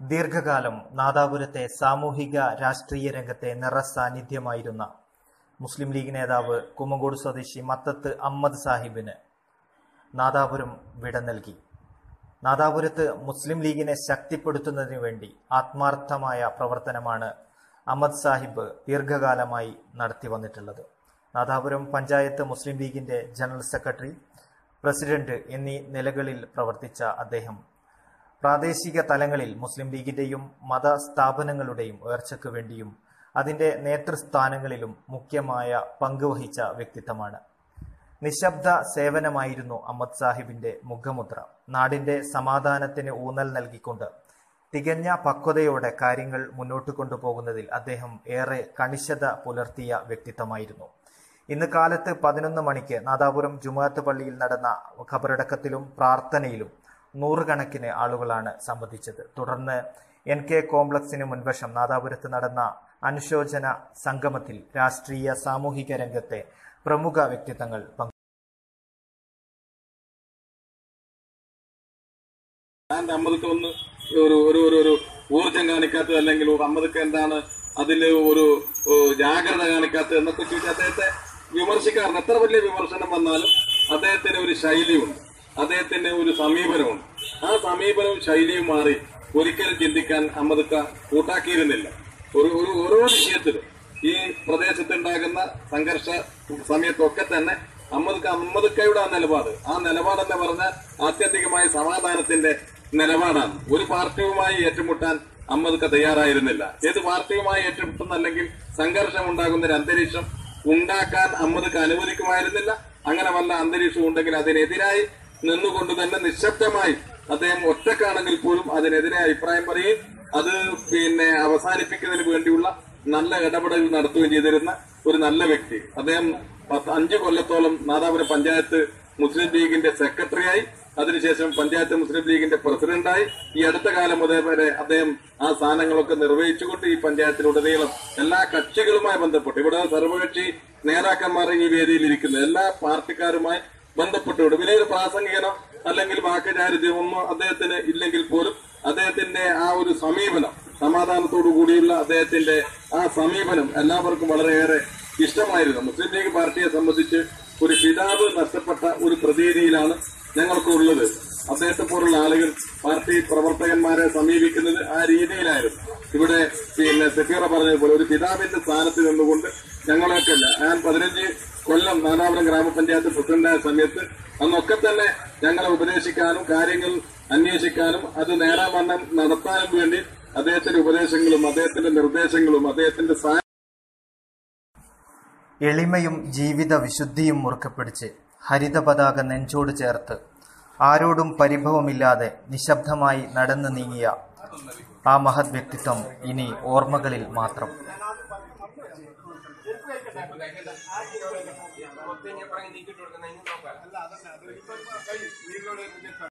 ദീർഘകാലം നാദാപുരത്തെ സാമൂഹിക രാഷ്ട്രീയ രംഗത്തെ നിറസാന്നിധ്യമായിരുന്ന മുസ്ലിം ലീഗ് നേതാവ് കുമ്മങ്കോട് സ്വദേശി മത്തത്ത് അഹമ്മദ് സാഹിബിന് നാദാപുരം വിട നൽകി. നാദാപുരത്ത് മുസ്ലിം ലീഗിനെ ശക്തിപ്പെടുത്തുന്നതിനു വേണ്ടി ആത്മാർത്ഥമായ പ്രവർത്തനമാണ് അഹമ്മദ് സാഹിബ് ദീർഘകാലമായി നടത്തി വന്നിട്ടുള്ളത്. നാദാപുരം പഞ്ചായത്ത് മുസ്ലിം ലീഗിന്റെ ജനറൽ സെക്രട്ടറി പ്രസിഡന്റ് എന്നീ നിലകളിൽ പ്രവർത്തിച്ച അദ്ദേഹം പ്രാദേശിക തലങ്ങളിൽ മുസ്ലിം ലീഗിന്റെയും മത സ്ഥാപനങ്ങളുടെയും ഉയർച്ചയ്ക്ക് വേണ്ടിയും അതിന്റെ നേതൃസ്ഥാനങ്ങളിലും മുഖ്യമായ പങ്കുവഹിച്ച വ്യക്തിത്വമാണ്. നിശബ്ദ സേവനമായിരുന്നു അഹമ്മദ് സാഹിബിന്റെ മുഖമുദ്ര. നാടിന്റെ സമാധാനത്തിന് ഊന്നൽ നൽകിക്കൊണ്ട് തികഞ്ഞ പക്വതയോടെ കാര്യങ്ങൾ മുന്നോട്ട് കൊണ്ടുപോകുന്നതിൽ അദ്ദേഹം ഏറെ കണിശത പുലർത്തിയ വ്യക്തിത്വമായിരുന്നു. ഇന്ന് കാലത്ത് പതിനൊന്ന് മണിക്ക് നാദാപുരം ജുമാഅത്ത് പള്ളിയിൽ നടന്ന ഖബറടക്കത്തിലും പ്രാർത്ഥനയിലും നൂറുകണക്കിന് ആളുകളാണ് സംബന്ധിച്ചത്. തുടർന്ന് എൻ കെ കോംപ്ലക്സിന് മുൻവശം നാദാപുരത്ത് നടന്ന അനുശോചന സംഗമത്തിൽ രാഷ്ട്രീയ സാമൂഹിക രംഗത്തെ പ്രമുഖ വ്യക്തിത്വങ്ങൾ പങ്കു ഞാൻ ഒരു ഒരു ഒരു ഊർജം കാണിക്കാത്തത് അല്ലെങ്കിൽ അമ്മദക്ക് എന്താണ് അതിൽ ഒരു ജാഗ്രത കാണിക്കാത്തത് എന്നൊക്കെ ചോദിച്ചാൽ അദ്ദേഹത്തെ വിമർശിക്കാറുണ്ട്. എത്ര വലിയ വിമർശനം വന്നാലും അദ്ദേഹത്തിന് ഒരു ശൈലിയുണ്ട്. അദ്ദേഹത്തിന് ഒരു സമീപനമുണ്ട്. ആ സമീപനവും ശൈലിയും മാറി ഒരിക്കലും ചിന്തിക്കാൻ അമ്മദക്ക കൂട്ടാക്കിയിരുന്നില്ല. ഒരു ഒരു ഓരോ വിഷയത്തിലും ഈ പ്രദേശത്തുണ്ടാകുന്ന സംഘർഷ സമയത്തൊക്കെ തന്നെ അമ്മദ് അമ്മദക്കയുടെ ആ നിലപാട് ആ നിലപാടെന്ന് പറഞ്ഞാൽ ആത്യന്തികമായ സമാധാനത്തിന്റെ നിലപാടാണ്. ഒരു പാർട്ടിയുമായി ഏറ്റുമുട്ടാൻ അമ്മദക്ക തയ്യാറായിരുന്നില്ല. ഏത് പാർട്ടിയുമായി ഏറ്റുമുട്ടുന്ന അല്ലെങ്കിൽ സംഘർഷം ഉണ്ടാകുന്ന ഒരു അന്തരീക്ഷം ഉണ്ടാക്കാൻ അമ്മദക്ക അനുവദിക്കുമായിരുന്നില്ല. അങ്ങനെ വല്ല അന്തരീക്ഷം ഉണ്ടെങ്കിൽ അതിനെതിരായി നിന്നുകൊണ്ട് തന്നെ നിശബ്ദമായി അദ്ദേഹം ഒറ്റക്കാണെങ്കിൽ പോലും അതിനെതിരെ അഭിപ്രായം പറയും. അത് പിന്നെ അവസാനിപ്പിക്കുന്നതിന് വേണ്ടിയുള്ള നല്ല ഇടപെടൽ നടത്തുകയും ചെയ്തിരുന്ന ഒരു നല്ല വ്യക്തി. അദ്ദേഹം അഞ്ച് കൊല്ലത്തോളം നാദാപുരം പഞ്ചായത്ത് മുസ്ലിം ലീഗിന്റെ സെക്രട്ടറിയായി. അതിനുശേഷം പഞ്ചായത്ത് മുസ്ലിം ലീഗിന്റെ പ്രസിഡന്റായി. ഈ അടുത്ത കാലം മുതൽ വരെ അദ്ദേഹം ആ സ്ഥാനങ്ങളൊക്കെ നിർവഹിച്ചുകൊണ്ട് ഈ പഞ്ചായത്തിലുടനീളം എല്ലാ കക്ഷികളുമായി ബന്ധപ്പെട്ട് ഇവിടെ സർവകക്ഷി നേതാക്കന്മാർ ഈ വേദിയിൽ ഇരിക്കുന്നത് എല്ലാ പാർട്ടിക്കാരുമായി ബന്ധപ്പെട്ടുകൊണ്ട് വലിയൊരു പ്രാസംഗികനോ അല്ലെങ്കിൽ വാക്കുചാരിത്യം ഒന്നോ അദ്ദേഹത്തിന് ഇല്ലെങ്കിൽ പോലും അദ്ദേഹത്തിന്റെ ആ ഒരു സമീപനം സമാധാനത്തോടു കൂടിയുള്ള അദ്ദേഹത്തിന്റെ ആ സമീപനം എല്ലാവർക്കും വളരെയേറെ ഇഷ്ടമായിരുന്നു. മുസ്ലിം ലീഗ് പാർട്ടിയെ സംബന്ധിച്ച് ഒരു പിതാവ് നഷ്ടപ്പെട്ട ഒരു പ്രതീതിയിലാണ് ഞങ്ങൾക്കുള്ളത്. അദ്ദേഹത്തെ പോലുള്ള ആളുകൾ പാർട്ടി പ്രവർത്തകന്മാരെ സമീപിക്കുന്നത് ആ രീതിയിലായിരുന്നു. ഇവിടെ പിന്നെ സഫീറ പറഞ്ഞതുപോലെ ഒരു പിതാവിന്റെ സ്ഥാനത്ത് നിന്നുകൊണ്ട് ഞങ്ങളൊക്കെ അല്ല ഞാൻ പതിനഞ്ച് കൊല്ലം നാദാപുരം ഗ്രാമപഞ്ചായത്ത് പ്രസിഡന്റായ സമയത്ത് അന്നൊക്കെ തന്നെ ഞങ്ങളെ ഉപദേശിക്കാനും കാര്യങ്ങൾ അന്വേഷിക്കാനും അത് നേരാവണ്ണം നടത്താനും വേണ്ടി അദ്ദേഹത്തിന്റെ ഉപദേശങ്ങളും അദ്ദേഹത്തിന്റെ നിർദ്ദേശങ്ങളും അദ്ദേഹത്തിന്റെ എളിമയും ജീവിത വിശുദ്ധിയും മുറുക്കെ പിടിച്ച് ഹരിത പതാക നെഞ്ചോട് ചേർത്ത് ആരോടും പരിഭവമില്ലാതെ നിശബ്ദമായി നടന്നു നീങ്ങിയ ആ മഹത് വ്യക്തിത്വം ഇനി ഓർമ്മകളിൽ മാത്രം.